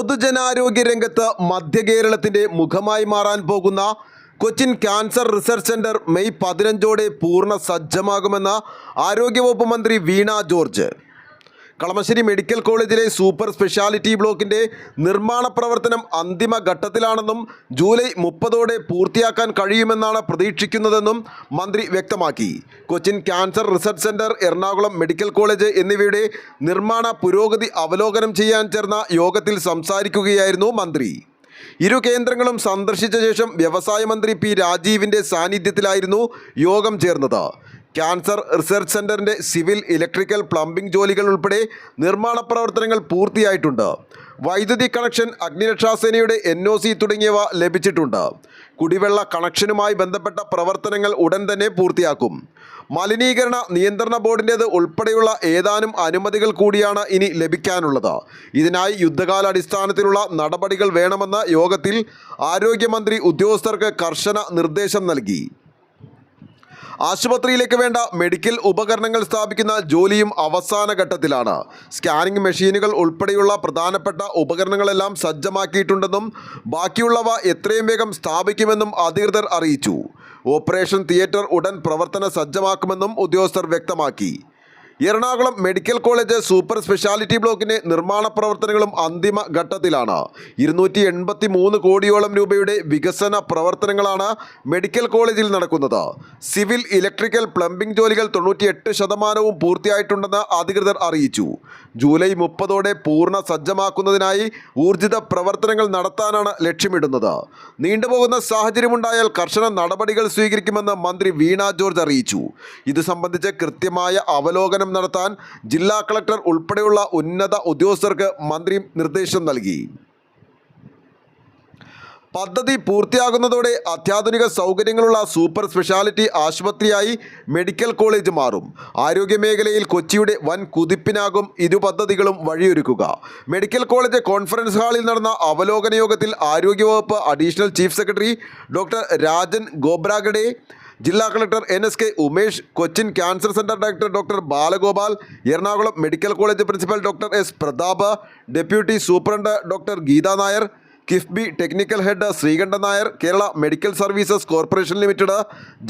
പൊതുജനാരോഗ്യ രംഗത്ത് മധ്യ കേരളത്തിന്റെ മുഖമായി മാറാൻ പോകുന്ന Cochin cancer research centre May പതിനഞ്ചോടെ പൂർണ സജ്ജമാകുമെന്ന് ആരോഗ്യവകുപ്പ് മന്ത്രി വീണ ജോർജ്. കളമശ്ശേരി മെഡിക്കൽ കോളേജിലെ സൂപ്പർ സ്പെഷ്യാലിറ്റി ബ്ലോക്കിന്റെ നിർമ്മാണ പ്രവർത്തനം അന്തിമ ഘട്ടത്തിലാണെന്നും ജൂലൈ മുപ്പതോടെ പൂർത്തിയാക്കാൻ കഴിയുമെന്നാണ് പ്രതീക്ഷിക്കുന്നതെന്നും മന്ത്രി വ്യക്തമാക്കി. Cochin cancer research centre Ernakulam medical college എന്നിവയുടെ നിർമ്മാണ പുരോഗതി അവലോകനം ചെയ്യാൻ ചേർന്ന യോഗത്തിൽ സംസാരിക്കുകയായിരുന്നു മന്ത്രി. ഇരു കേന്ദ്രങ്ങളും സന്ദർശിച്ച ശേഷം വ്യവസായ മന്ത്രി പി രാജീവിന്റെ സാന്നിധ്യത്തിലായിരുന്നു യോഗം ചേർന്നത്. ക്യാൻസർ റിസർച്ച് സെന്ററിന്റെ സിവിൽ ഇലക്ട്രിക്കൽ പ്ലംബിംഗ് ജോലികൾ ഉൾപ്പെടെ നിർമ്മാണ പ്രവർത്തനങ്ങൾ പൂർത്തിയായിട്ടുണ്ട്. വൈദ്യുതി കണക്ഷൻ അഗ്നിരക്ഷാസേനയുടെ എൻ ഒ സി തുടങ്ങിയവ ലഭിച്ചിട്ടുണ്ട്. കുടിവെള്ള കണക്ഷനുമായി ബന്ധപ്പെട്ട പ്രവർത്തനങ്ങൾ ഉടൻ തന്നെ പൂർത്തിയാക്കും. മലിനീകരണ നിയന്ത്രണ ബോർഡിന്റേത് ഉൾപ്പെടെയുള്ള ഏതാനും അനുമതികൾ കൂടിയാണ് ഇനി ലഭിക്കാനുള്ളത്. ഇതിനായി യുദ്ധകാലാടിസ്ഥാനത്തിലുള്ള നടപടികൾ വേണമെന്ന യോഗത്തിൽ ആരോഗ്യമന്ത്രി ഉദ്യോഗസ്ഥർക്ക് കർശന നിർദ്ദേശം നൽകി. ആശുപത്രിയിലേക്ക് വേണ്ട മെഡിക്കൽ ഉപകരണങ്ങൾ സ്ഥാപിക്കുന്ന ജോലിയും അവസാന ഘട്ടത്തിലാണ്. സ്കാനിംഗ് മെഷീനുകൾ ഉൾപ്പെടെയുള്ള പ്രധാനപ്പെട്ട ഉപകരണങ്ങളെല്ലാം സജ്ജമാക്കിയിട്ടുണ്ടെന്നും ബാക്കിയുള്ളവ എത്രയും വേഗം സ്ഥാപിക്കുമെന്നും അധികൃതർ അറിയിച്ചു. ഓപ്പറേഷൻ തിയേറ്റർ ഉടൻ പ്രവർത്തന സജ്ജമാക്കുമെന്നും ഉദ്യോഗസ്ഥർ വ്യക്തമാക്കി. Ernakulam medical college super speciality ബ്ലോക്കിന്റെ നിർമ്മാണ പ്രവർത്തനങ്ങളും അന്തിമ ഘട്ടത്തിലാണ്. ഇരുന്നൂറ്റി എൺപത്തി മൂന്ന് കോടിയോളം രൂപയുടെ വികസന പ്രവർത്തനങ്ങളാണ് മെഡിക്കൽ കോളേജിൽ നടക്കുന്നത്. സിവിൽ ഇലക്ട്രിക്കൽ പ്ലംബിംഗ് ജോലികൾ തൊണ്ണൂറ്റിയെട്ട് ശതമാനവും പൂർത്തിയായിട്ടുണ്ടെന്ന് അധികൃതർ അറിയിച്ചു. ജൂലൈ മുപ്പതോടെ പൂർണ സജ്ജമാക്കുന്നതിനായി ഊർജിത പ്രവർത്തനങ്ങൾ നടത്താനാണ് ലക്ഷ്യമിടുന്നത്. നീണ്ടുപോകുന്ന സാഹചര്യമുണ്ടായാൽ കർശന നടപടികൾ സ്വീകരിക്കുമെന്ന് മന്ത്രി വീണ ജോർജ് അറിയിച്ചു. ഇത് സംബന്ധിച്ച് കൃത്യമായ അവലോകനം നടത്താൻ ജില്ലാ കളക്ടർ ഉൾപ്പെടെയുള്ള ഉന്നത ഉദ്യോഗസ്ഥർക്ക് മന്ത്രി നിർദ്ദേശം നൽകി. പദ്ധതി പൂർത്തിയാകുന്നതോടെ അത്യാധുനിക സൗകര്യങ്ങളുള്ള സൂപ്പർ സ്പെഷ്യാലിറ്റി ആശുപത്രിയായി മെഡിക്കൽ കോളേജ് മാറും. ആരോഗ്യമേഖലയിൽ കൊച്ചിയുടെ വൻ കുതിപ്പിനാകും ഇരു പദ്ധതികളും വഴിയൊരുക്കുക. മെഡിക്കൽ കോളേജ് കോൺഫറൻസ് ഹാളിൽ നടന്ന അവലോകന യോഗത്തിൽ ആരോഗ്യവകുപ്പ് additional chief secretary doctor Rajan Khobragade ജില്ലാ collector N S K Umesh Cochin cancer centre director doctor Balagopal Ernakulam medical college principal doctor S Prathap deputy superintendent doctor Geetha Nair KIIFB technical head Sreekantan Nair Kerala medical services corporation limited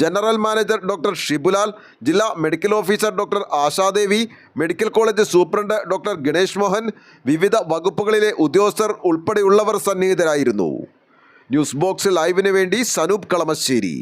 general manager doctor Shibulal ജില്ലാ medical officer doctor Ashadevi medical college superintendent doctor Ganesh Mohan വിവിധ വകുപ്പുകളിലെ ഉദ്യോഗസ്ഥർ ഉൾപ്പെടെയുള്ളവർ സന്നിഹിതരായിരുന്നു. News box ലൈവിന് വേണ്ടി സനൂപ് കളമശ്ശേരി.